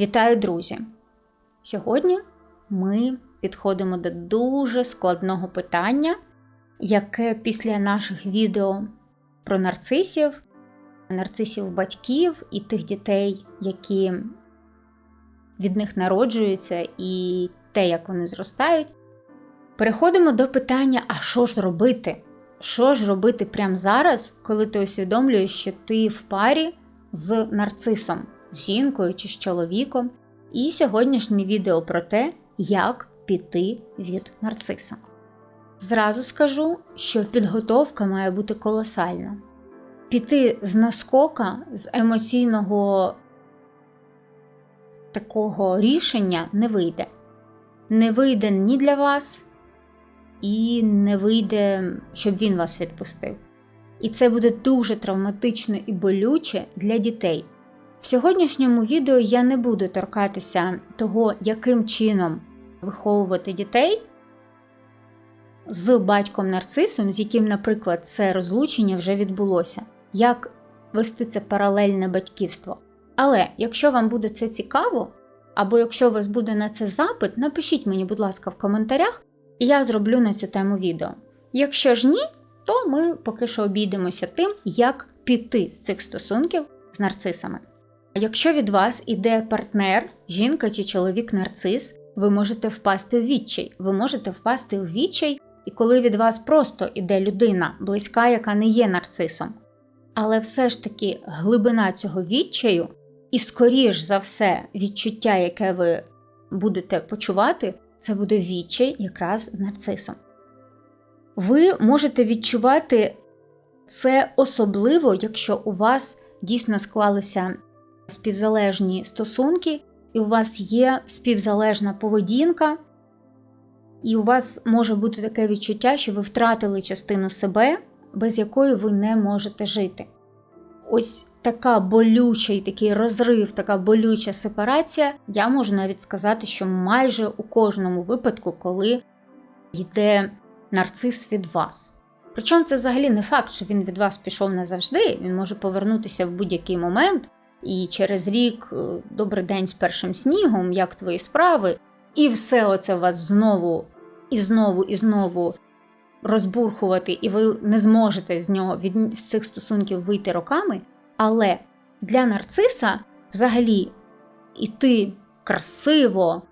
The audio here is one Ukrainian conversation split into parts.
Вітаю, друзі! Сьогодні ми підходимо до дуже складного питання, яке після наших відео про нарцисів, нарцисів батьків і тих дітей, які від них народжуються, і те, як вони зростають, переходимо до питання: а що ж робити? Що ж робити прямо зараз, коли ти усвідомлюєш, що ти в парі з нарцисом? З жінкою чи з чоловіком. І сьогоднішнє відео про те, як піти від нарциса. Зразу скажу, що підготовка має бути колосальна. Піти з наскока, з емоційного такого рішення не вийде. Не вийде ні для вас, і не вийде, щоб він вас відпустив. І це буде дуже травматично і болюче для дітей. В сьогоднішньому відео я не буду торкатися того, яким чином виховувати дітей з батьком нарцисом, з яким, наприклад, це розлучення вже відбулося, як вести це паралельне батьківство. Але якщо вам буде це цікаво, або якщо у вас буде на це запит, напишіть мені, будь ласка, в коментарях, і я зроблю на цю тему відео. Якщо ж ні, то ми поки що обійдемося тим, як піти з цих стосунків з нарцисами. Якщо від вас іде партнер, жінка чи чоловік нарцис, ви можете впасти в відчай. Ви можете впасти в відчай, і коли від вас просто іде людина, близька, яка не є нарцисом. Але все ж таки глибина цього відчаю, і, скоріш за все, відчуття, яке ви будете почувати, це буде відчай якраз з нарцисом. Ви можете відчувати це особливо, якщо у вас дійсно склалися співзалежні стосунки, і у вас є співзалежна поведінка, і у вас може бути таке відчуття, що ви втратили частину себе, без якої ви не можете жити. Ось така болюча і такий розрив, така болюча сепарація, я можу навіть сказати, що майже у кожному випадку, коли йде нарцис від вас. Причому це взагалі не факт, що він від вас пішов назавжди, він може повернутися в будь-який момент, і через рік е, добрий день з першим снігом, як твої справи, і все оце вас знову і знову і знову розбурхувати, і ви не зможете з нього від з цих стосунків вийти роками. Але для нарциса взагалі іти красиво,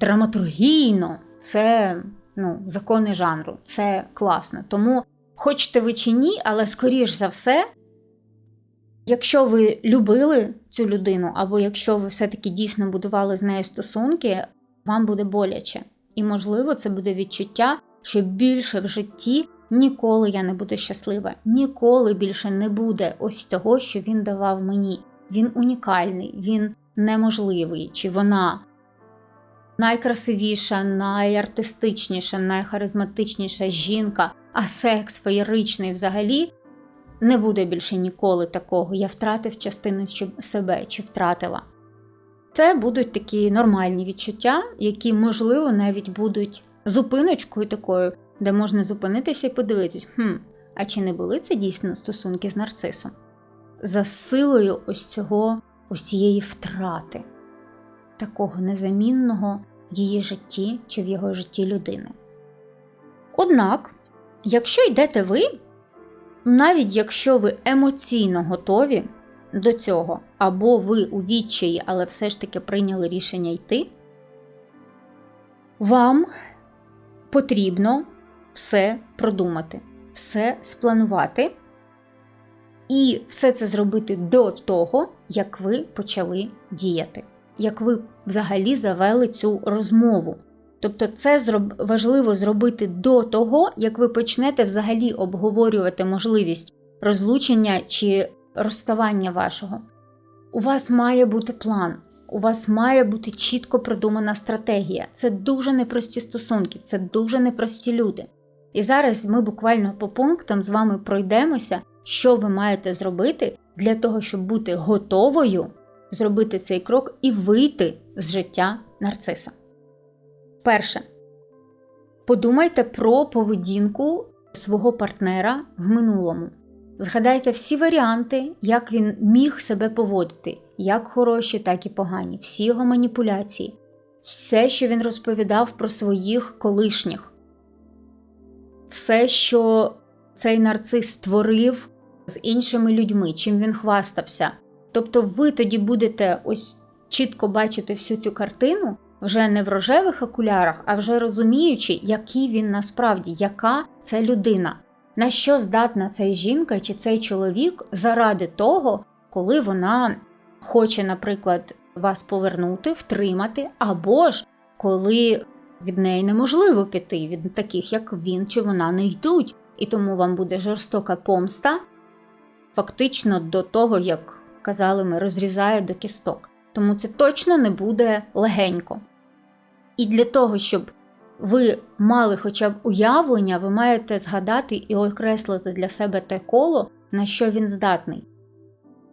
драматургійно це ну, закони жанру, це класно. Тому, хочете ви чи ні, але скоріш за все. Якщо ви любили цю людину, або якщо ви все-таки дійсно будували з нею стосунки, вам буде боляче. І, можливо, це буде відчуття, що більше в житті ніколи я не буду щаслива, ніколи більше не буде ось того, що він давав мені. Він унікальний, він неможливий, чи вона найкрасивіша, найартистичніша, найхаризматичніша жінка, а секс феєричний взагалі не буде більше ніколи такого. Я втратив частину себе чи втратила. Це будуть такі нормальні відчуття, які, можливо, навіть будуть зупиночкою такою, де можна зупинитися і подивитись, хм, а чи не були це дійсно стосунки з нарцисом? За силою ось цього, ось цієї втрати, такого незамінного в її житті чи в його житті людини. Однак, якщо йдете ви, навіть якщо ви емоційно готові до цього, або ви у відчаї, але все ж таки прийняли рішення йти, вам потрібно все продумати, все спланувати. І все це зробити до того, як ви почали діяти, як ви взагалі завели цю розмову. Тобто, це важливо зробити до того, як ви почнете взагалі обговорювати можливість розлучення чи розставання вашого. У вас має бути план, у вас має бути чітко продумана стратегія. Це дуже непрості стосунки, це дуже непрості люди. І зараз ми буквально по пунктам з вами пройдемося, що ви маєте зробити для того, щоб бути готовою зробити цей крок і вийти з життя нарциса. Перше. Подумайте про поведінку свого партнера в минулому. Згадайте всі варіанти, як він міг себе поводити, як хороші, так і погані, всі його маніпуляції, все, що він розповідав про своїх колишніх, все, що цей нарцис створив з іншими людьми, чим він хвастався. Тобто, ви тоді будете ось чітко бачити всю цю картину вже не в рожевих окулярах, а вже розуміючи, який він насправді, яка це людина, на що здатна ця жінка чи цей чоловік заради того, коли вона хоче, наприклад, вас повернути, втримати, або ж коли від неї неможливо піти, від таких, як він чи вона не йдуть, і тому вам буде жорстока помста, фактично до того, як казали ми, розрізає до кісток. Тому це точно не буде легенько. І для того, щоб ви мали хоча б уявлення, ви маєте згадати і окреслити для себе те коло, на що він здатний.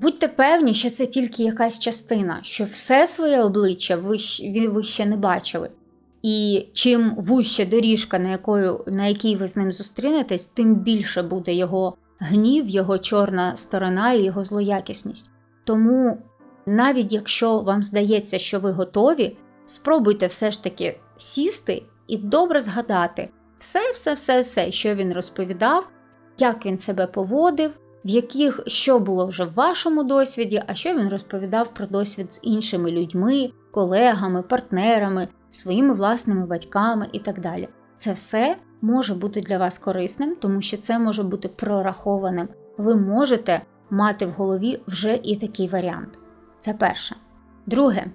Будьте певні, що це тільки якась частина, що все своє обличчя ви, ви ще не бачили. І чим вужча доріжка, на якою, на якій ви з ним зустрінетесь, тим більше буде його гнів, його чорна сторона і його злоякісність. Тому, навіть якщо вам здається, що ви готові, спробуйте все ж таки сісти і добре згадати все, все, все, все, що він розповідав, як він себе поводив, в яких що було вже в вашому досвіді, а що він розповідав про досвід з іншими людьми, колегами, партнерами, своїми власними батьками і так далі. Це все може бути для вас корисним, тому що це може бути прорахованим. Ви можете мати в голові вже і такий варіант. Це перше. Друге.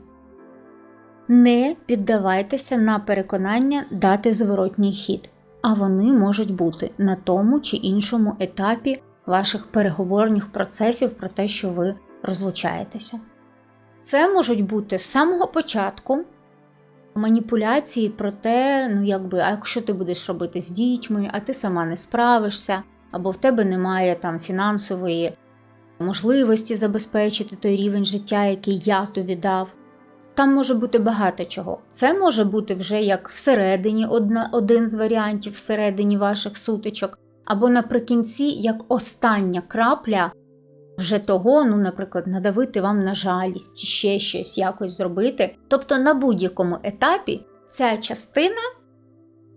Не піддавайтеся на переконання дати зворотній хід, а вони можуть бути на тому чи іншому етапі ваших переговорних процесів про те, що ви розлучаєтеся. Це можуть бути з самого початку маніпуляції про те, ну якби, а якщо ти будеш робити з дітьми, а ти сама не справишся, або в тебе немає там фінансової можливості забезпечити той рівень життя, який я тобі дав. Там може бути багато чого. Це може бути вже як всередині одна, один з варіантів всередині ваших сутичок, або наприкінці як остання крапля вже того, ну, наприклад, надавити вам на жалість чи ще щось якось зробити. Тобто на будь-якому етапі ця частина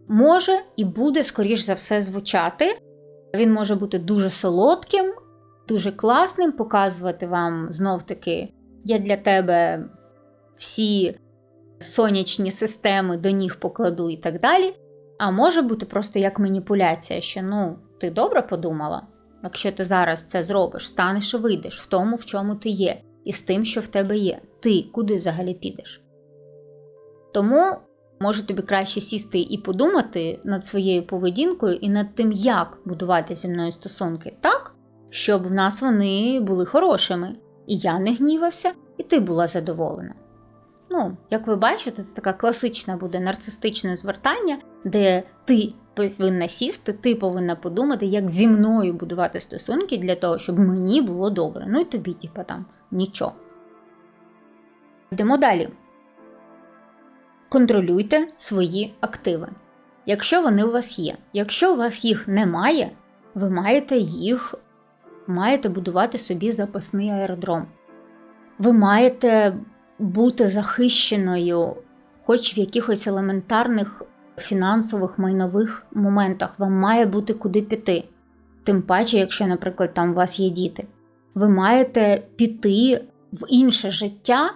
може і буде, скоріш за все, звучати. Він може бути дуже солодким, дуже класним, показувати вам знов-таки, я для тебе всі сонячні системи до ніг покладу і так далі. А може бути просто як маніпуляція, що ну, ти добре подумала? Якщо ти зараз це зробиш, станеш і вийдеш в тому, в чому ти є, і з тим, що в тебе є, ти куди взагалі підеш. Тому може тобі краще сісти і подумати над своєю поведінкою і над тим, як будувати зі мною стосунки так, щоб в нас вони були хорошими, і я не гнівався, і ти була задоволена. Ну, як ви бачите, це така класична буде нарцистичне звертання, де ти повинна сісти, ти повинна подумати, як зі мною будувати стосунки для того, щоб мені було добре. Ну і тобі, типа там, нічого. Йдемо далі. Контролюйте свої активи. Якщо вони у вас є. Якщо у вас їх немає, ви маєте їх маєте будувати собі запасний аеродром. Ви маєте бути захищеною, хоч в якихось елементарних фінансових майнових моментах. Вам має бути куди піти. Тим паче, якщо, наприклад, там у вас є діти, ви маєте піти в інше життя,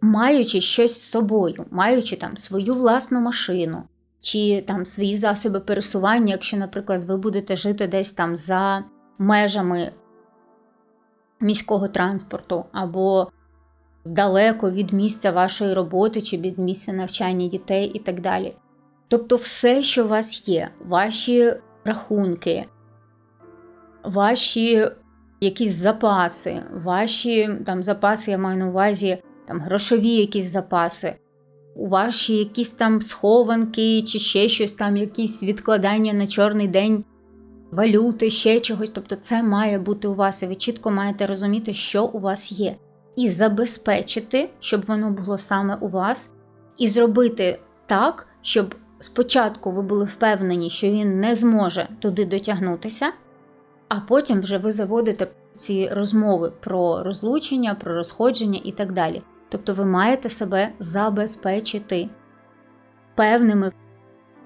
маючи щось з собою, маючи там свою власну машину, чи там свої засоби пересування, якщо, наприклад, ви будете жити десь там за межами міського транспорту, або далеко від місця вашої роботи чи від місця навчання дітей і так далі. Тобто, все, що у вас є, ваші рахунки, ваші якісь запаси, ваші там запаси, я маю на увазі там грошові якісь запаси, У ваші якісь там схованки, чи ще щось там, якісь відкладання на чорний день валюти, ще чогось. Тобто, це має бути у вас, і ви чітко маєте розуміти, що у вас є, і забезпечити, щоб воно було саме у вас, і зробити так, щоб спочатку ви були впевнені, що він не зможе туди дотягнутися, а потім вже ви заводите ці розмови про розлучення, про розходження і так далі. Тобто ви маєте себе забезпечити певними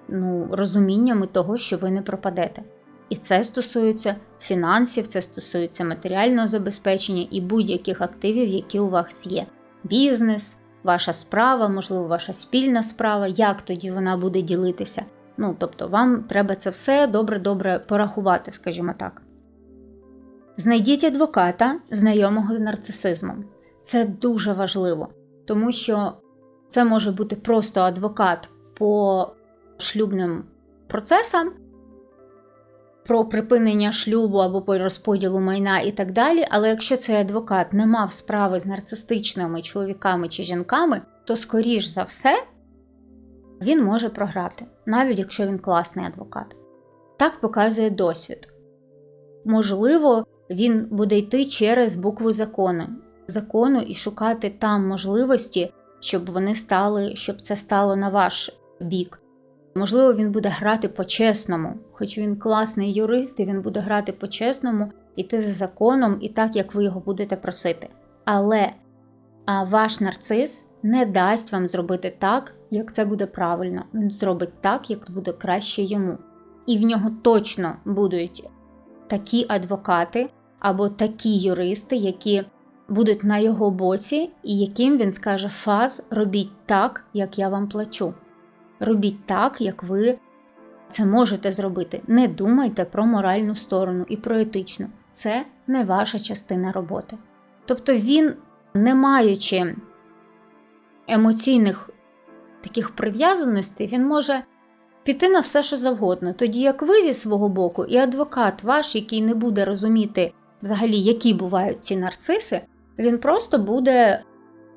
ну, розуміннями того, що ви не пропадете. І це стосується фінансів, це стосується матеріального забезпечення і будь-яких активів, які у вас є. Бізнес, ваша справа, можливо, ваша спільна справа, як тоді вона буде ділитися. Ну, тобто, вам треба це все добре-добре порахувати, скажімо так. Знайдіть адвоката, знайомого з нарцисизмом. Це дуже важливо, тому що це може бути просто адвокат по шлюбним процесам, про припинення шлюбу або по розподілу майна і так далі. Але якщо цей адвокат не мав справи з нарцистичними чоловіками чи жінками, то, скоріш за все, він може програти, навіть якщо він класний адвокат. Так показує досвід. Можливо, він буде йти через букву закону, закону і шукати там можливості, щоб вони стали, щоб це стало на ваш бік. Можливо, він буде грати по-чесному, хоч він класний юрист, і він буде грати по-чесному, іти за законом і так, як ви його будете просити. Але а ваш нарцис не дасть вам зробити так, як це буде правильно. Він зробить так, як буде краще йому. І в нього точно будуть такі адвокати або такі юристи, які будуть на його боці, і яким він скаже фаз робіть так, як я вам плачу. Робіть так, як ви це можете зробити. Не думайте про моральну сторону і про етичну. Це не ваша частина роботи. Тобто він, не маючи емоційних таких прив'язаностей, він може піти на все, що завгодно. Тоді як ви зі свого боку, і адвокат ваш, який не буде розуміти взагалі, які бувають ці нарциси, він просто буде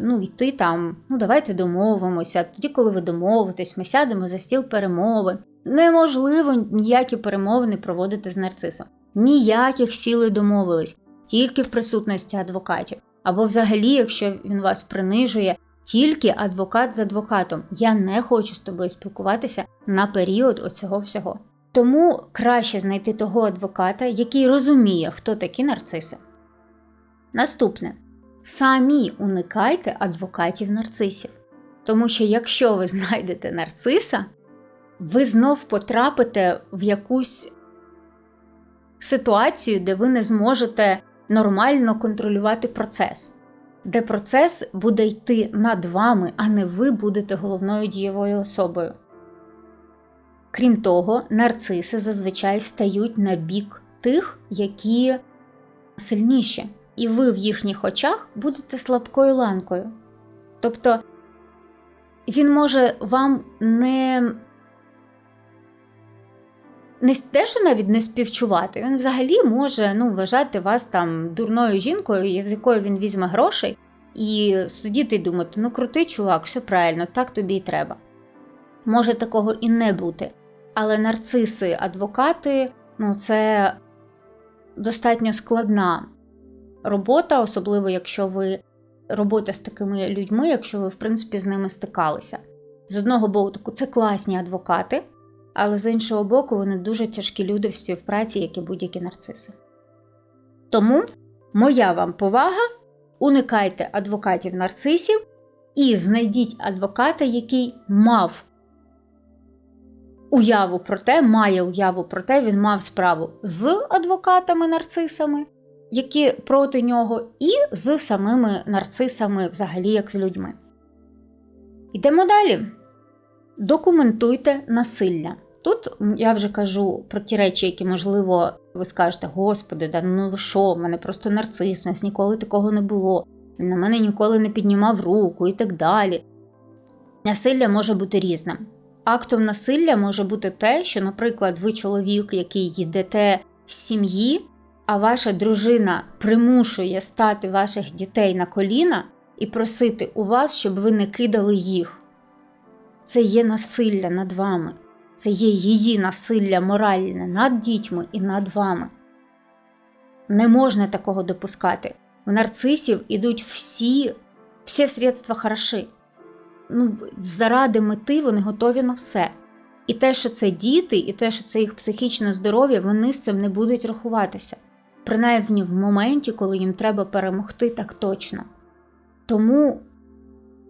ну, йти там, ну давайте домовимося. Тоді, коли ви домовитесь, ми сядемо за стіл перемовин. Неможливо ніякі перемовини проводити з нарцисом. Ніяких сіли домовились, тільки в присутності адвокатів. Або взагалі, якщо він вас принижує, тільки адвокат з адвокатом. Я не хочу з тобою спілкуватися на період оцього всього. Тому краще знайти того адвоката, який розуміє, хто такі нарциси. Наступне самі уникайте адвокатів нарцисів. Тому що якщо ви знайдете нарциса, ви знов потрапите в якусь ситуацію, де ви не зможете нормально контролювати процес, де процес буде йти над вами, а не ви будете головною дієвою особою. Крім того, нарциси зазвичай стають на бік тих, які сильніші і ви в їхніх очах будете слабкою ланкою. Тобто він може вам не не те, що навіть не співчувати, він взагалі може ну, вважати вас там дурною жінкою, з якою він візьме грошей, і сидіти і думати, ну крутий чувак, все правильно, так тобі і треба. Може такого і не бути. Але нарциси, адвокати ну, це достатньо складна робота, особливо якщо ви робота з такими людьми, якщо ви, в принципі, з ними стикалися. З одного боку, це класні адвокати, але з іншого боку, вони дуже тяжкі люди в співпраці, як і будь-які нарциси. Тому моя вам повага: уникайте адвокатів нарцисів і знайдіть адвоката, який мав уяву про те, має уяву про те, він мав справу з адвокатами-нарцисами, які проти нього, і з самими нарцисами, взагалі, як з людьми. Йдемо далі. Документуйте насилля. Тут я вже кажу про ті речі, які, можливо, ви скажете, Господи, да ну ви що, в мене просто нарцис, нас ніколи такого не було, він на мене ніколи не піднімав руку і так далі. Насилля може бути різним. Актом насилля може бути те, що, наприклад, ви чоловік, який йдете з сім'ї, а ваша дружина примушує стати ваших дітей на коліна і просити у вас, щоб ви не кидали їх. Це є насилля над вами, це є її насилля моральне над дітьми і над вами. Не можна такого допускати. У нарцисів ідуть всі всі средства хороші. Ну, Заради мети вони готові на все. І те, що це діти, і те, що це їх психічне здоров'я, вони з цим не будуть рахуватися. Принаймні в моменті, коли їм треба перемогти так точно. Тому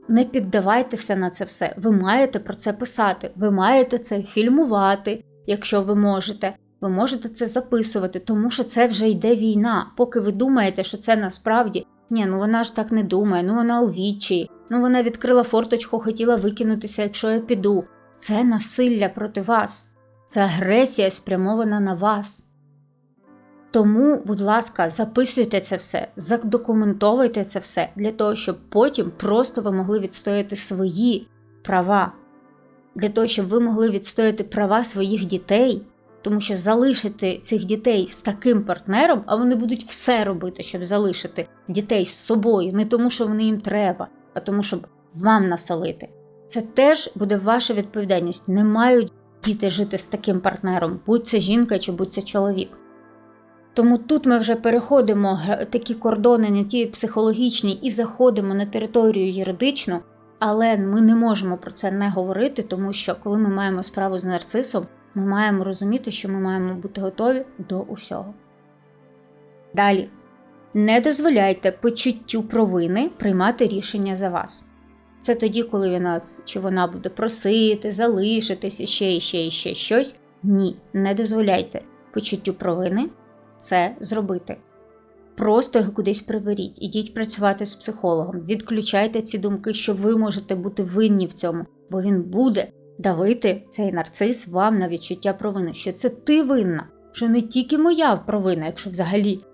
не піддавайтеся на це все. Ви маєте про це писати, ви маєте це фільмувати, якщо ви можете. Ви можете це записувати, тому що це вже йде війна. Поки ви думаєте, що це насправді ні, ну вона ж так не думає, ну вона у відчаї, ну вона відкрила форточку, хотіла викинутися, якщо я піду. Це насилля проти вас, це агресія спрямована на вас. Тому, будь ласка, записуйте це все, задокументовуйте це все для того, щоб потім просто ви могли відстояти свої права, для того, щоб ви могли відстояти права своїх дітей, тому що залишити цих дітей з таким партнером, а вони будуть все робити, щоб залишити дітей з собою, не тому, що вони їм треба, а тому, щоб вам насолити. Це теж буде ваша відповідальність. Не мають діти жити з таким партнером, будь це жінка чи будь це чоловік. Тому тут ми вже переходимо такі кордони, не ті психологічні, і заходимо на територію юридичну, але ми не можемо про це не говорити, тому що коли ми маємо справу з нарцисом, ми маємо розуміти, що ми маємо бути готові до усього. Далі. Не дозволяйте почуттю провини приймати рішення за вас. Це тоді, коли він нас чи вона буде просити, залишитися ще і ще і ще щось. Ні, не дозволяйте почуттю провини це зробити. Просто його кудись приберіть, ідіть працювати з психологом, відключайте ці думки, що ви можете бути винні в цьому, бо він буде давити цей нарцис вам на відчуття провини, що це ти винна, що не тільки моя провина, якщо взагалі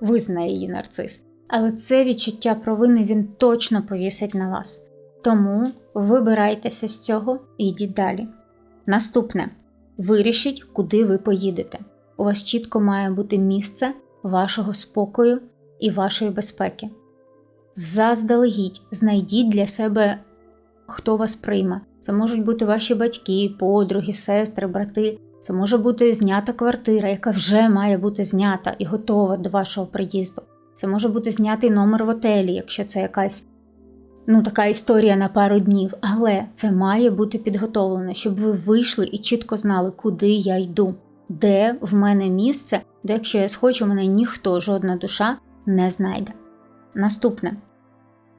визнає її нарцис, але це відчуття провини він точно повісить на вас. Тому вибирайтеся з цього і йдіть далі. Наступне вирішіть, куди ви поїдете. У вас чітко має бути місце вашого спокою і вашої безпеки. Заздалегідь знайдіть для себе, хто вас прийме. Це можуть бути ваші батьки, подруги, сестри, брати. Це може бути знята квартира, яка вже має бути знята і готова до вашого приїзду. Це може бути знятий номер в отелі, якщо це якась ну, така історія на пару днів. Але це має бути підготовлено, щоб ви вийшли і чітко знали, куди я йду де в мене місце, де якщо я схочу, мене ніхто, жодна душа не знайде. Наступне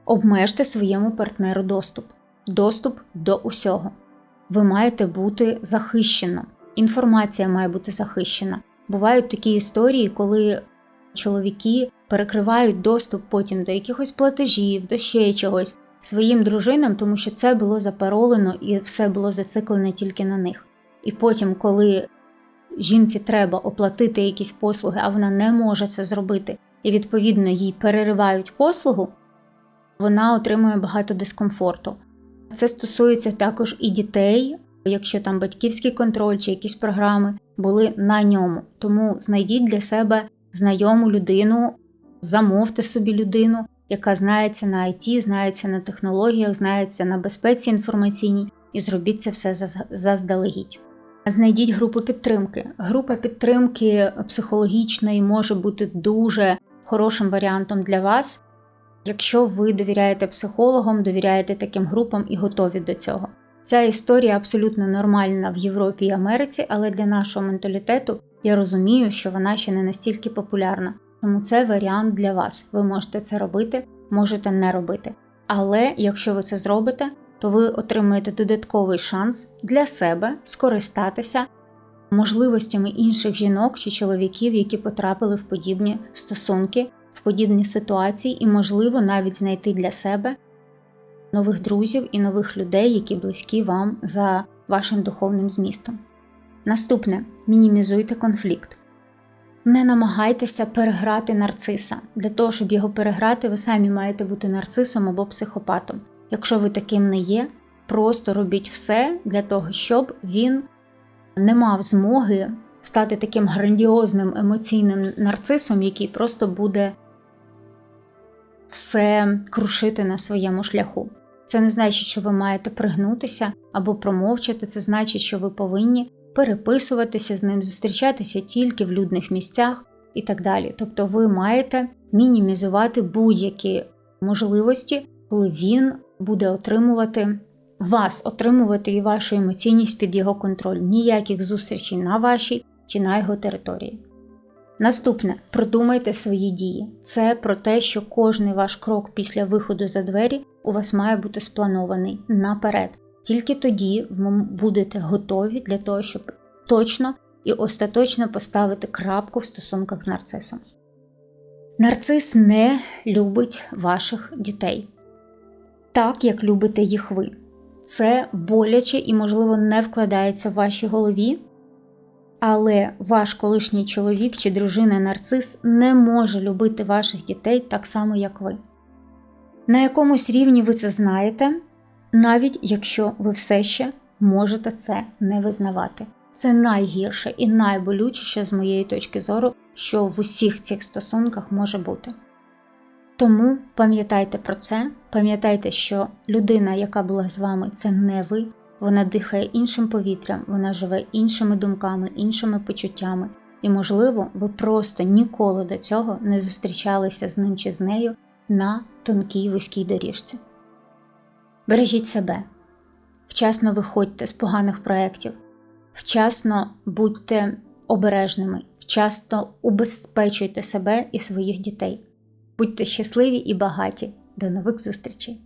обмежте своєму партнеру доступ. Доступ до усього. Ви маєте бути захищено. Інформація має бути захищена. Бувають такі історії, коли чоловіки перекривають доступ потім до якихось платежів, до ще чогось своїм дружинам, тому що це було запаролено і все було зациклене тільки на них. І потім, коли жінці треба оплатити якісь послуги, а вона не може це зробити, і відповідно їй переривають послугу, вона отримує багато дискомфорту. Це стосується також і дітей, якщо там батьківський контроль чи якісь програми були на ньому. Тому знайдіть для себе знайому людину, замовте собі людину, яка знається на IT, знається на технологіях, знається на безпеці інформаційній, і зробіть це все заздалегідь. Знайдіть групу підтримки. Група підтримки психологічної може бути дуже хорошим варіантом для вас, якщо ви довіряєте психологам, довіряєте таким групам і готові до цього. Ця історія абсолютно нормальна в Європі і Америці, але для нашого менталітету я розумію, що вона ще не настільки популярна. Тому це варіант для вас. Ви можете це робити, можете не робити. Але якщо ви це зробите, то ви отримаєте додатковий шанс для себе скористатися можливостями інших жінок чи чоловіків, які потрапили в подібні стосунки, в подібні ситуації, і, можливо, навіть знайти для себе нових друзів і нових людей, які близькі вам за вашим духовним змістом. Наступне мінімізуйте конфлікт. Не намагайтеся переграти нарциса. Для того, щоб його переграти, ви самі маєте бути нарцисом або психопатом. Якщо ви таким не є, просто робіть все для того, щоб він не мав змоги стати таким грандіозним емоційним нарцисом, який просто буде все крушити на своєму шляху. Це не значить, що ви маєте пригнутися або промовчати, це значить, що ви повинні переписуватися з ним, зустрічатися тільки в людних місцях і так далі. Тобто ви маєте мінімізувати будь-які можливості, коли він буде отримувати вас, отримувати і вашу емоційність під його контроль, ніяких зустрічей на вашій чи на його території. Наступне продумайте свої дії. Це про те, що кожний ваш крок після виходу за двері у вас має бути спланований наперед. Тільки тоді ви будете готові для того, щоб точно і остаточно поставити крапку в стосунках з нарцисом. Нарцис не любить ваших дітей так, як любите їх ви. Це боляче і, можливо, не вкладається в вашій голові, але ваш колишній чоловік чи дружина нарцис не може любити ваших дітей так само, як ви. На якомусь рівні ви це знаєте, навіть якщо ви все ще можете це не визнавати. Це найгірше і найболючіше з моєї точки зору, що в усіх цих стосунках може бути. Тому пам'ятайте про це, пам'ятайте, що людина, яка була з вами, це не ви, вона дихає іншим повітрям, вона живе іншими думками, іншими почуттями, і, можливо, ви просто ніколи до цього не зустрічалися з ним чи з нею на тонкій вузькій доріжці. Бережіть себе, вчасно виходьте з поганих проєктів, вчасно будьте обережними, вчасно убезпечуйте себе і своїх дітей. Будьте щасливі і багаті. До нових зустрічей!